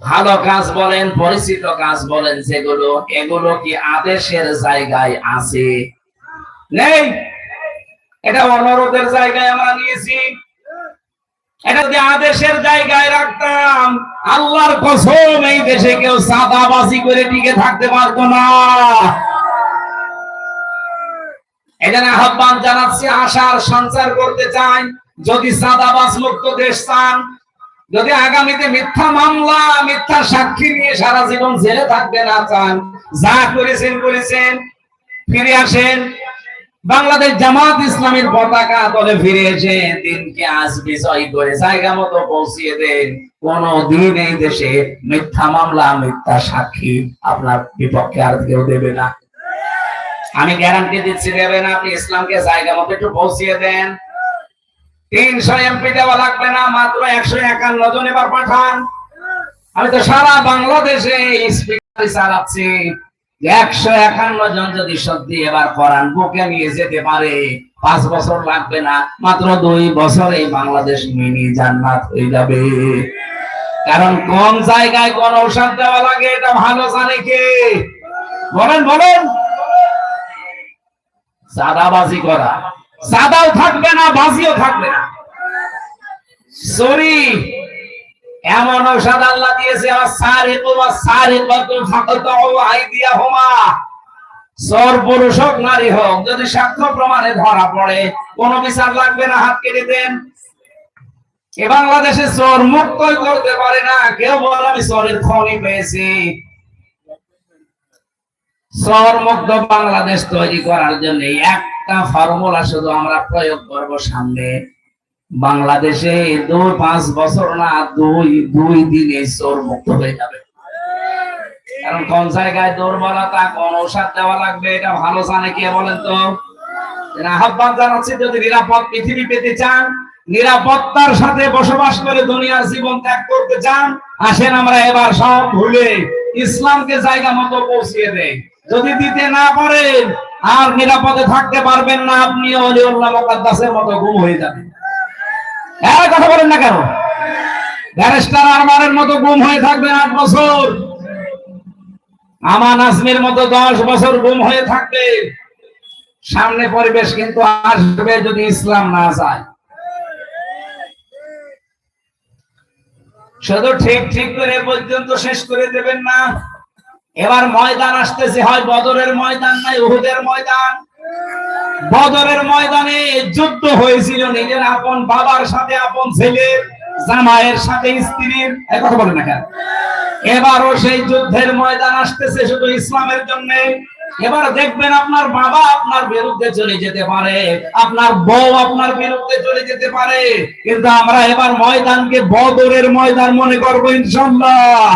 ভালো কাজ বলেন, পরিচিত কাজ বলেন, যেগুলো, এগুলো কি আদেশের জায়গায় আছে? নেই। এটা অনুরোধের জায়গায় আমরা নিয়েছি। এটা যদি আদেশের জায়গায় রাখতাম, আল্লাহর কসম, এই দেশে কেউ সাদাবাজি করে টিকে থাকতে পারতো না। এখানে আহ্বান জানাচ্ছি, আশার সঞ্চার করতে চাই। যদি সাদাবাজ মুক্ত দেশ চান যদি আগামীতে মিথ্যা মামলা, মিথ্যা সাক্ষী নিয়ে সারা জীবন জেলে থাকতে না চান, যা করেছেন করেছেন, ফিরে আসেন। বাংলাদেশ জামাত ইসলামের পতাকা দলে ফিরে এসে দিনকে আজ বিজয় করে জায়গা মতো পৌঁছিয়ে দেন। কোন দিন এই দেশে মিথ্যা মামলা, মিথ্যা সাক্ষী আপনার বিপক্ষে আর কেউ দেবে না। আমি গ্যারান্টি দিচ্ছি, দেবেন আপনি ইসলামকে জায়গা মতো একটু পৌঁছিয়ে দেন। তিনশো এমপি দেওয়া লাগবে না, মাত্র একশো একান্ন জন এবার পাঠান। আমি তো সারা বাংলাদেশে স্পিকার চালাচ্ছি। একশো একান্ন জন যদি সত্যি এবার করান বুকে নিয়ে যেতে পারে। পাঁচ বছর লাগবে না, মাত্র দুই বছরে বাংলাদেশ মিনি জান্নাত হয়ে যাবে। কারণ কম জায়গায় কোন ঔষধ দেওয়া লাগে, এটা ভালো জানে কে? বলেন বলেন। সাদাবাজি করা। সাদাও থাকবে না, বাজিও থাকবে না। সরি এমন ঔষধ আল্লাহ দিয়েছে হোক নারী হোক, যদি সাক্ষ্য প্রমাণে ধরা পড়ে, কোনো বিচার লাগবে না, হাত কেটে দেন। এ বাংলাদেশে চোর মুক্তই করতে পারে না, কেউ বলে আমি চোরের খনি পেয়েছি। চোর মুক্ত বাংলাদেশ তৈরি করার জন্য একটা ফর্মুলা শুধু আমরা প্রয়োগ করব সামনে। বাংলাদেশে দুই পাঁচ বছর না, দুই দুই দিনে চোর মুক্ত হয়ে যাবে। কারণ কোন জায়গায় দুর্বলতা, কোন ঔষধ দেওয়া লাগবে, এটা ভালো জানে কে বলেন তো? আহ্বান জানাচ্ছি, যদি নিরাপদ পৃথিবী পেতে চান, নিরাপত্তার সাথে বসবাস করে দুনিয়ার জীবন ত্যাগ করতে চান, আসেন আমরা এবার সব ভুলে ইসলামকে জায়গা মতো পৌঁছিয়ে দেয় যদি দিতে না পারেন, আর নিরাপদে থাকতে পারবেন না, আপনি অলিউল্লাহ মুকাদ্দাসের মতো গুম হয়ে যাবেন। হ্যাঁ কথা বলেন না কেন? ব্যারিস্টার আরমানের মতো গুম হয়ে থাকবেন আট বছর। আমান আজমির মতো দশ বছর গুম হয়ে থাকবে। সামনে পরিবেশ কিন্তু আসবে যদি ইসলাম না যায়। শুধু ঠিক ঠিক করে পর্যন্ত শেষ করে দেবেন না। এবার ময়দান আসতেছে, হয় বদরের ময়দান নাই, উহুদের ময়দান? বদরের ময়দানে যুদ্ধ হয়েছিল, নিজের আপন বাবার সাথে, আপন ছেলের, জামাইয়ের সাথে, স্ত্রীর কথা বলে না কেন? এবারও সেই যুদ্ধের ময়দান আসতেছে শুধু ইসলামের জন্য। এবার দেখবেন আপনার বাবা আপনার বিরুদ্ধে চলে যেতে পারে, আপনার বউ আপনার বিরুদ্ধে চলে যেতে পারে, কিন্তু আমরা এবার ময়দানকে বদরের ময়দান মনে করব ইনশাল্লাহ।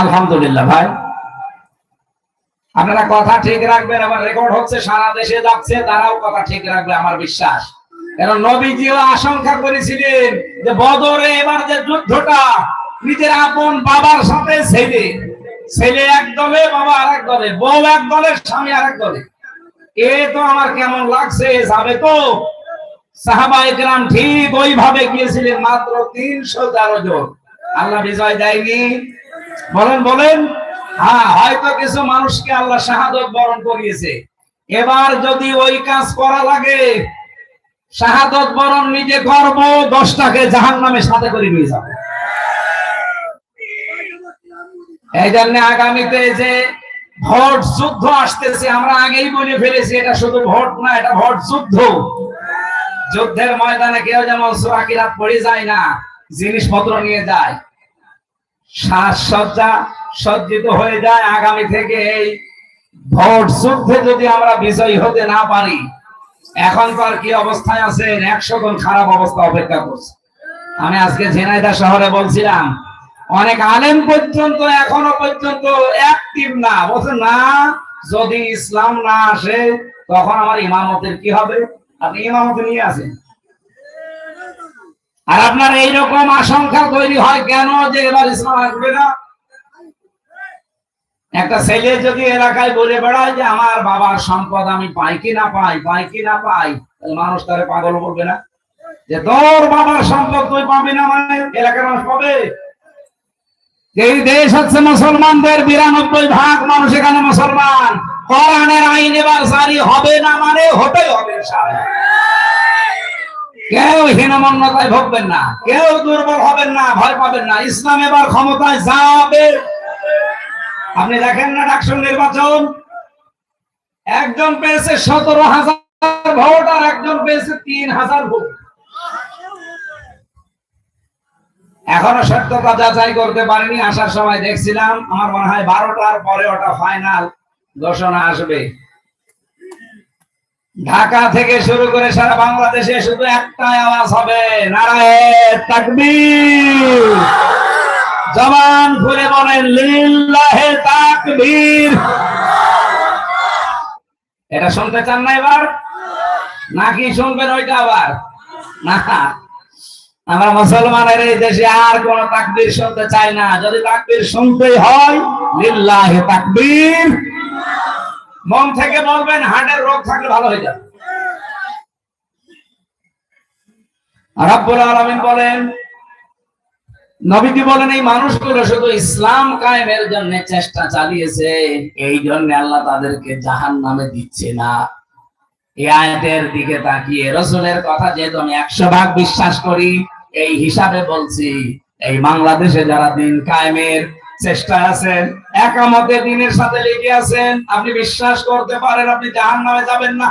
আলহামদুলিল্লাহ ভাই। আপনারা কথা ঠিক রাখবেন আবার রেকর্ড হচ্ছে, সারা দেশে যাচ্ছে, তারাও কথা ঠিক রাখবে, আমার বিশ্বাস। কারণ নবীজিও আশঙ্কা করেছিলেন যে বদরে এবার যে যুদ্ধটা, নিজের আপন বাবার সাথে ছেলে ছেলে এক দলে, বাবা আরেক দলে, বউ এক দলের স্বামী আরেক দলে। এ তো আমার কেমন লাগছে, যাবে তো? সাহাবা ঠিক ওইভাবে গিয়েছিলেন মাত্র তিনশো তেরো জন। আল্লাহ বিজয় দেয়নি। বলেন বলেন। হ্যাঁ হয়তো কিছু মানুষকে আল্লাহ শাহাদত বরণ করিয়েছে। এবার যদি ওই কাজ করা লাগে, শাহাদত বরণ নিজে করব, দশটাকে জাহান নামে সাথে করে নিয়ে যাব। এই জন্য আগামীতে যে ভোট যুদ্ধ আসতেছে, আমরা আগেই বলে ফেলেছি, এটা শুধু ভোট না, এটা ভোট যুদ্ধ। যুদ্ধের ময়দানে কেউ যেমন সুরাকিরাত পড়ে যায় না, জিনিসপত্র নিয়ে যায়। সাজসজ্জা সজ্জিত হয়ে যায় আগামী থেকে এই ভোট যুদ্ধে যদি আমরা বিজয়ী হতে না পারি এখন এখনকার কি অবস্থায় আছেন? একশো জন খারাপ অবস্থা অপেক্ষা করছে। আমি আজকে ঝিনাইদা শহরে বলছিলাম অনেক আলেম পর্যন্ত, এখনও পর্যন্ত অ্যাক্টিভ না। বলছে, না, যদি ইসলাম না আসে, তখন আমার ইমামতের কি হবে? আপনি ইমামতে নিয়ে আসেন। আর আপনার এইরকম আশঙ্কা তৈরি হয় কেন যে এবার ইসলাম আসবে না? একটা ছেলে যদি এলাকায় বলে বেড়ায় যে, আমার বাবার সম্পদ আমি পাই কি না পাই পাই কি না পাই? মানুষ তারে পাগল করবে না। যে, তোর বাবার সম্পদ তুই পাবি না মানে এলাকার মানুষ পাবে? এই দেশ হচ্ছে মুসলমানদের বিরানব্বই ভাগ মানুষ এখানে মুসলমান। কোরআনের আইন এবার জারি হবে না মানে হতেই হবে কেউ হীনমন্যতায় ভোগবেন না, কেউ দুর্বল হবেন না, ভয় পাবেন না। ইসলাম এবার ক্ষমতায় যাবে। আপনি দেখেন না ডাকসুর নির্বাচন? একজন পেয়েছে সতেরো হাজার ভোট আর একজন পেয়েছে তিন হাজার ভোট। এখনও সত্যতা যাচাই করতে পারিনি, আসার সময় দেখছিলাম, আমার মনে হয় বারোটার পরে ওটা ফাইনাল ঘোষণা আসবে। ঢাকা থেকে শুরু করে সারা বাংলাদেশে শুধু একটাই আওয়াজ হবে নারায়ণ জবান তাকবীর। এটা শুনতে চান না এবার? নাকি শুনবেন ওইটা আবার? না। আমরা মুসলমানের এই দেশে আর কোন তাকবীর শুনতে চাই না। যদি তাকবীর শুনতেই হয়, লিল্লাহে তাকবীর। মন থেকে বলবেন, হার্টের রোগ থাকলে ভালো হয়ে যাবে। রাব্বুল আলামিন বলেন, নবীজি বলেন, এই মানুষগুলো শুধু ইসলাম কায়েমের জন্য চেষ্টা চালিয়েছে, এই জন্য আল্লাহ তাদেরকে জাহান নামে দিচ্ছে না। এই আয়াতের দিকে তাকিয়ে, রসুলের কথা যেহেতু আমি একশো ভাগ বিশ্বাস করি এই হিসাবে বলছি, এই বাংলাদেশে যারা দিন কায়েমের চেষ্টা আছেন, একামতে দিনের সাথে লেগে আছেন, আপনি বিশ্বাস করতে পারেন, আপনি জাহান নামে যাবেন না।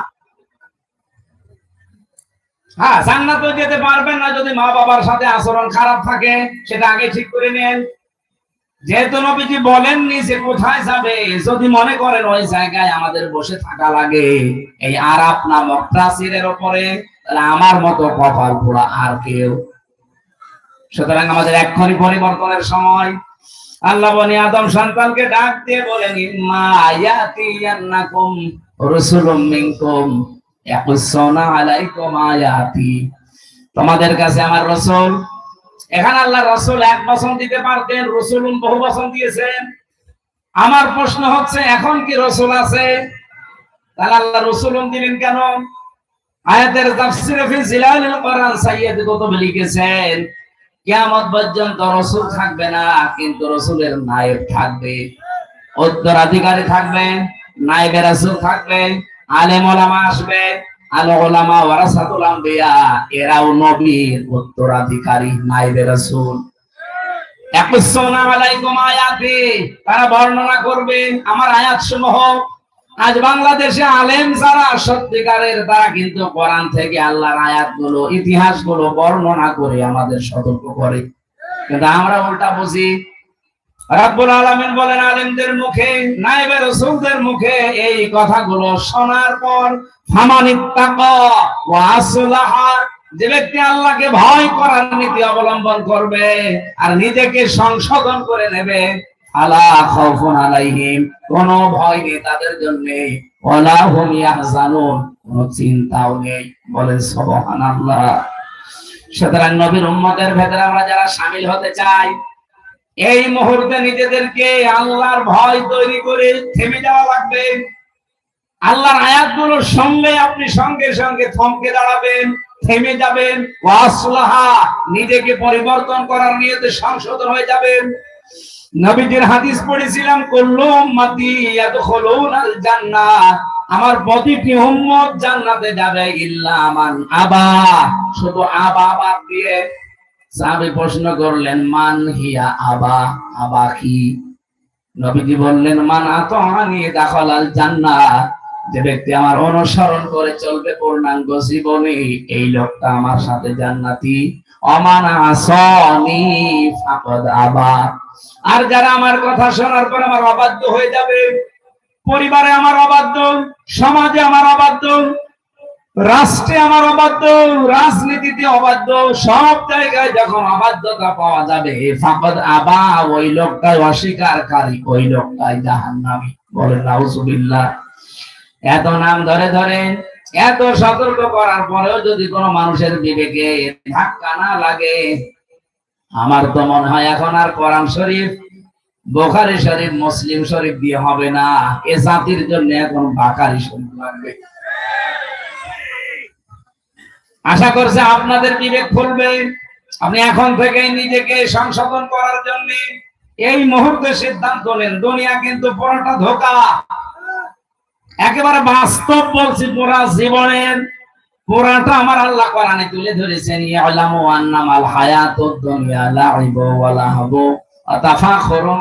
হ্যাঁ জান্নাতে যেতে পারবেন না যদি মা বাবার সাথে আচরণ খারাপ থাকে, সেটা আগে ঠিক করে নেন। যেহেতু নবীজি বলেননি যে কোথায় যাবে, যদি মনে করেন ওই জায়গায় আমাদের বসে থাকা লাগে, এই আরাপ নামক প্রাচীরের ওপরে আমার মতো কপাল পোড়া আর কেউ সুতরাং আমাদের এক্ষুনি পরিবর্তনের সময়। আল্লাহ বনি আদম সন্তানকে ডাক দিয়ে বলেন, ইম্মা ইয়াতিয়ান্নাকুম রুসুলুম আলাইকুম আয়াতি। তোমাদের কাছে আমার রসুল। এখানে আল্লাহ রসুল এক বছর দিতে পারতেন রসুল বহু বছর দিয়েছেন। আমার প্রশ্ন হচ্ছে, এখন কি রসুল আছে? তাহলে আল্লাহ রসুল দিলেন কেন? আয়াতের তাফসিরে ফি জিলালিল কোরআন সাইয়্যিদ কুতুব লিখেছেন কিয়ামত পর্যন্ত রসুল থাকবে না, কিন্তু রসুলের নায়েব থাকবে। উত্তরাধিকারী থাকবে নায়েবে রাসূল থাকবে, আলেম ওলামা আসবে তারা বর্ণনা করবে, আমার আয়াত সমূহ আজ বাংলাদেশে আলেম যারা, সত্যিকারের তারা কিন্তু কোরআন থেকে আল্লাহর আয়াতগুলো, ইতিহাসগুলো বর্ণনা করে আমাদের সতর্ক করে। কিন্তু আমরা উল্টা বুঝি। রাব্বুল বলেন, আলেমদের মুখে মুখে এই কথাগুলো শোনার পর, ফামানিত্তাকা ওয়া আসলাহা। যে ব্যক্তি আল্লাহকে ভয় করার নীতি অবলম্বন করবে আর নিজেকে সংশোধন করে নেবে ভয় নেই তাদের জন্য। নিজেদেরকে আল্লাহর ভয় তৈরি করে থেমে যাওয়া লাগবে। আল্লাহর আয়াতগুলোর সঙ্গে আপনি সঙ্গে সঙ্গে থমকে দাঁড়াবেন, থেমে যাবেন। নিজেকে পরিবর্তন করার নিয়তে সংশোধন হয়ে যাবেন। নবীজির হাদিস পড়েছিলাম, কুল্লু উম্মতি ইয়াদখুলুনাল জান্নাহ আমার প্রতিটি উম্মত জান্নাতে যাবে ইল্লা মান আবা। শুধু আবা বাদ দিয়ে সাহাবী প্রশ্ন করলেন, মান হিয়া আবা? আবা কি? নবীজি বললেন, মান আতানি দাখালাল জান্নাহ যে ব্যক্তি আমার অনুসরণ করে চলবে পূর্ণাঙ্গ জীবনে, এই লোকটা আমার সাথে জান্নাতি। আর যারা আমার কথা শোনার পর আমার অবাধ্য হয়ে যাবে, পরিবারে আমার অবাধ্য, সমাজে আমার অবাধ্য, রাষ্ট্রে আমার অবাধ্য, রাজনীতিতে অবাধ্য, সব জায়গায় যখন অবাধ্যতা পাওয়া যাবে ফাকাদ আবা, ওই লোকটাই অস্বীকারী, ওই লোকটাই জাহান্নামী। বলেন, নাউজুবিল্লাহ। এত নাম ধরে ধরে এত সতর্ক করার পরেও যদি কোনো মানুষের বিবেকে ধাক্কা না লাগে, আমার তো মনে হয় এখন আর কোরআন শরীফ, বোখারি শরীফ, মুসলিম শরীফ দিয়ে হবে না। এ জাতির জন্য এখন বাকারি শরীফ লাগবে। আশা করছে আপনাদের বিবেক খুলবে আপনি এখন থেকে নিজেকে সংশোধন করার জন্য এই মুহূর্তে সিদ্ধান্ত নেন। দুনিয়া কিন্তু পুরোটা ধোকা। একেবারে বাস্তব বলছি, পুরা জীবনের, পুরাটা আমার আল্লাহ কোরআনে তুলে ধরেছেন ওয়া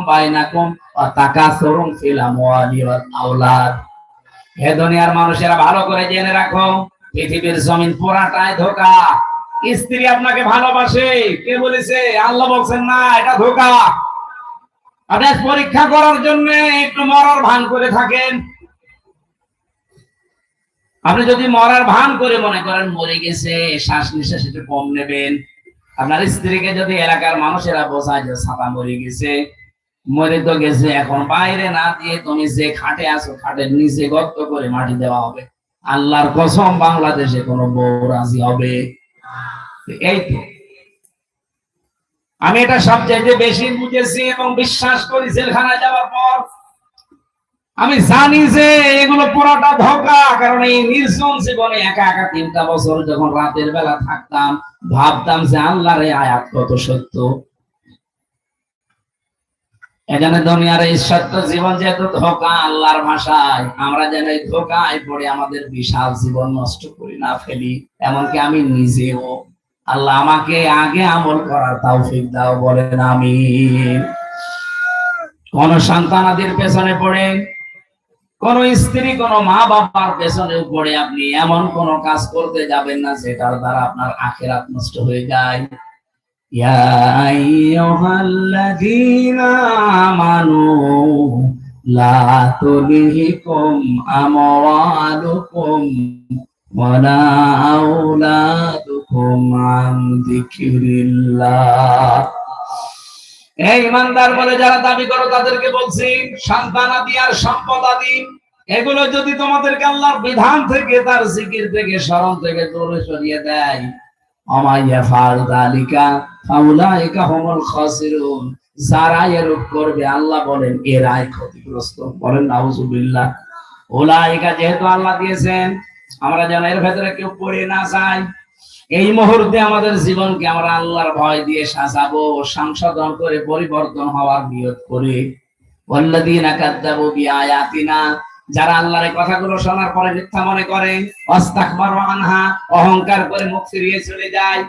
বাইনাকুম, ওয়া তাকাসুরুম ফিল আমওয়ালি ওয়াল আওলাদ। হে দুনিয়ার মানুষেরা, ভালো করে জেনে রাখো, পৃথিবীর জমিন পুরাটাই ধোকা। স্ত্রী আপনাকে ভালোবাসে, কে বলেছে? আল্লাহ বলছেন, না, এটা ধোকা। আপনি পরীক্ষা করার জন্য একটু মরার ভান করে থাকেন আপনি যদি মরার ভান করে মনে করেন, মরে গেছে, শ্বাস নিঃশ্বাস একটু কম নেবেন। আপনার স্ত্রীকে যদি এলাকার মানুষেরা বোঝায় যে সাদা মরে গেছে, মরে তো গেছে, এখন বাইরে না দিয়ে তুমি যে খাটে আছো খাটের নিচে গর্ত করে মাটি দেওয়া হবে। আল্লাহর কসম, বাংলাদেশে কোন বউ রাজি হবে। এই তো। আমি এটা সবচাইতে বেশি বুঝেছি এবং বিশ্বাস করি জেলখানায় যাওয়ার পর আমি জানি যে এগুলো পুরোটা ধোকা, কারণ এই নির্জন জীবনে একা একা তিনটা বছর যখন রাতের বেলা থাকতাম, ভাবতাম যে আল্লাহর এই আয়াত কত সত্য। এখানে দুনিয়ার এই সত্য জীবন যেহেতু ধোকা আল্লাহর ভাষায়, আমরা যেন এই ধোকায় পড়ে আমাদের বিশাল জীবন নষ্ট করি না ফেলি, এমনকি আমি নিজেও। আল্লাহ আমাকে আগে আমল করার তৌফিক দাও, বলেন আমি কোন সন্তানাদের পেছনে পড়ে কোন স্ত্রী কোন মা বাবার পেছনে পড়ে আপনি এমন কোন কাজ করতে যাবেন না, যেটার দ্বারা আপনার আখেরাত নষ্ট হয়ে যায়। যিকরিল্লাহ। ইমানদার বলে যারা দাবি করো, তাদেরকে বলছি সম্পদ আদি এগুলো যদি তোমাদেরকে আল্লাহর বিধান থেকে, তার জিকির থেকে, স্মরণ থেকে সরিয়ে দেয়। খাসিরুন। যারা এরূপ করবে, আল্লাহ বলেন, এরাই ক্ষতিগ্রস্ত। বলেন, নাউজুবিল্লাহ। ওলাইকা যেহেতু আল্লাহ দিয়েছেন, আমরা যেন এর ভেতরে কেউ পড়ে না যাই এই মুহূর্তে আমাদের জীবনকে আমরা আল্লাহর ভয় দিয়ে সাজাবো, সংশোধন করে পরিবর্তন হওয়ার নিয়ত করে। যারা কথাগুলো শোনার পরে মিথ্যা মনে করে আনহা, অহংকার করে মুখ ফিরিয়ে চলে যায়।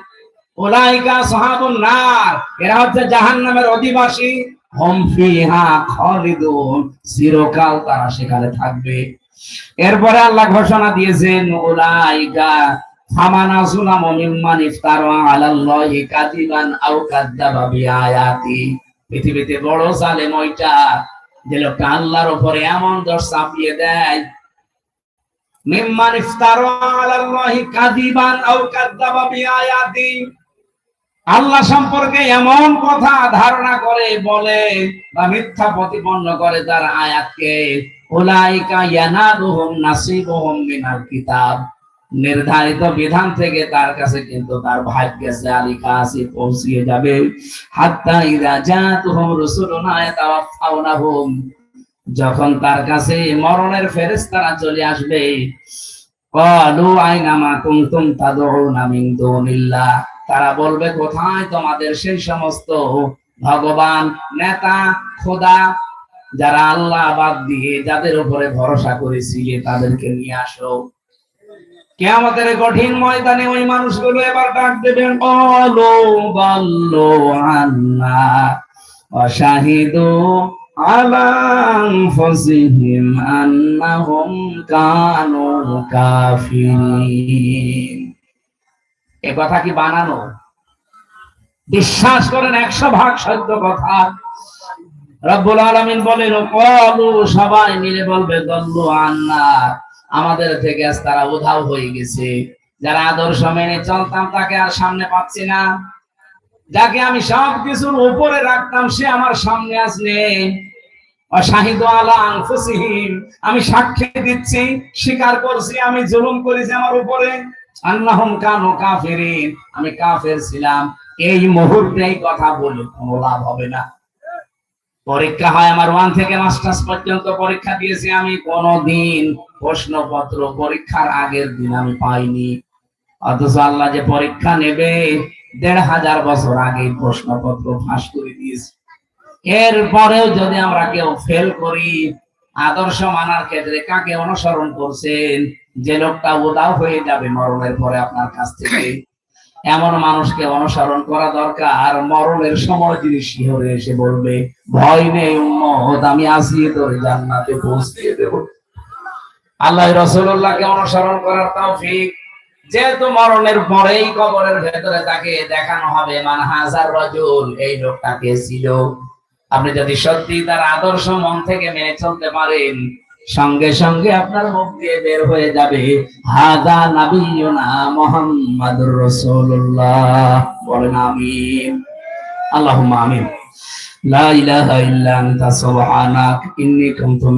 ওলাইকা সাহাবুন নার, এরা হচ্ছে জাহান্নামের অধিবাসী। হুম চিরকাল তারা সেখানে থাকবে। এরপরে আল্লাহ ঘোষণা দিয়েছেন ওলাইকা ইফতারা কাযিবান আও কাযযাবা বিআয়াতি। পৃথিবীতে বড় জালেম ওইটা, যে আল্লাহর উপরে এমন দোষ চাপিয়ে দেয় মিম্মান ইফতারা কাযিবান আও কাযযাবা বিআয়াতি। আল্লাহ সম্পর্কে এমন কথা ধারণা করে, বলে বা মিথ্যা প্রতিপন্ন করে তার আয়াতকে, উলাইকা ইয়ানাদুহুম নাসিবুহুম মিনাল কিতাব। নির্ধারিত বিধান থেকে তার কাছে কিন্তু তার ভাগ্যে আছে পৌঁছিয়ে যাবে। হাত্তা যখন তার কাছে মরণের ফেরেশতারা চলে আসবে তারা বলবে, কোথায় তোমাদের সেই সমস্ত ভগবান, নেতা, খোদা, যারা আল্লাহ বাদ দিয়ে যাদের উপরে ভরসা করেছিলে তাদেরকে নিয়ে আসো? কেয়ামতের কঠিন ময়দানে ওই মানুষগুলো এবার ডাক দেবেন বলো বল্লো আন্না অশাহিদু আলা আনফুসিহিম আন্নাহুম কানু কাফিরিন. এ কথা কি বানানো? বিশ্বাস করেন, একশো ভাগ সত্য কথা। রব্বুল আলামিন বলেন কলু সবাই মিলে বলবে, দল্লু আন্না আমাদের থেকে আজ তারা উধাও হয়ে গেছে। যারা আদর্শ মেনে চলতাম তাকে আর সামনে পাচ্ছি না। যাকে আমি সব কিছুর উপরে রাখতাম, সে আমার সামনে আজ নেই আমি সাক্ষী দিচ্ছি, স্বীকার করছি, আমি জুলুম করেছি আমার উপরে। আন্নাহুম কানু কাফিরিন, আমি কাফের ছিলাম। এই মুহূর্তে এই কথা বলে কোনো লাভ হবে না। পরীক্ষা হয় আমার ওয়ান থেকে মাস্টার্স পর্যন্ত পরীক্ষা দিয়েছি আমি, কোনদিন প্রশ্নপত্র পরীক্ষার আগের দিন আমি পাইনি। অথচ আল্লাহ যে পরীক্ষা নেবে, দেড় হাজার বছর আগে প্রশ্নপত্র ফাঁস করে দিয়েছে। এরপরেও যদি আমরা কেউ ফেল করি, আদর্শ মানার ক্ষেত্রে কাকে অনুসরণ করছেন? যে লোকটা উদাও হয়ে যাবে মরণের পরে আপনার কাছ থেকে। এমন মানুষকে অনুসরণ করা দরকার। মরণের সময় যিনি শিহরে এসে বলবে, ভয় নেই উম্মত, আমি আসিয়ে তোর জান্নাতে পৌঁছিয়ে দেব। আল্লাহ রসুল্লাহকে অনুসরণ করার তৌফিক। যেহেতু মরণের পরেই কবরের ভেতরে তাকে দেখানো হবে, মান হাজার রজুল এই লোকটাকে ছিল? আপনি যদি সত্যি তার আদর্শ মন থেকে মেনে চলতে পারেন সঙ্গে সঙ্গে আপনার মুখ দিয়ে বের হয়ে যাবে। হাদা নাবিয়না মোহাম্মদুর রাসূলুল্লাহ। বলেন আমিন। আল্লাহুম্মা আমিন। লা ইলাহা ইল্লা আনতা, সুবহানাক, ইন্নী কুনতু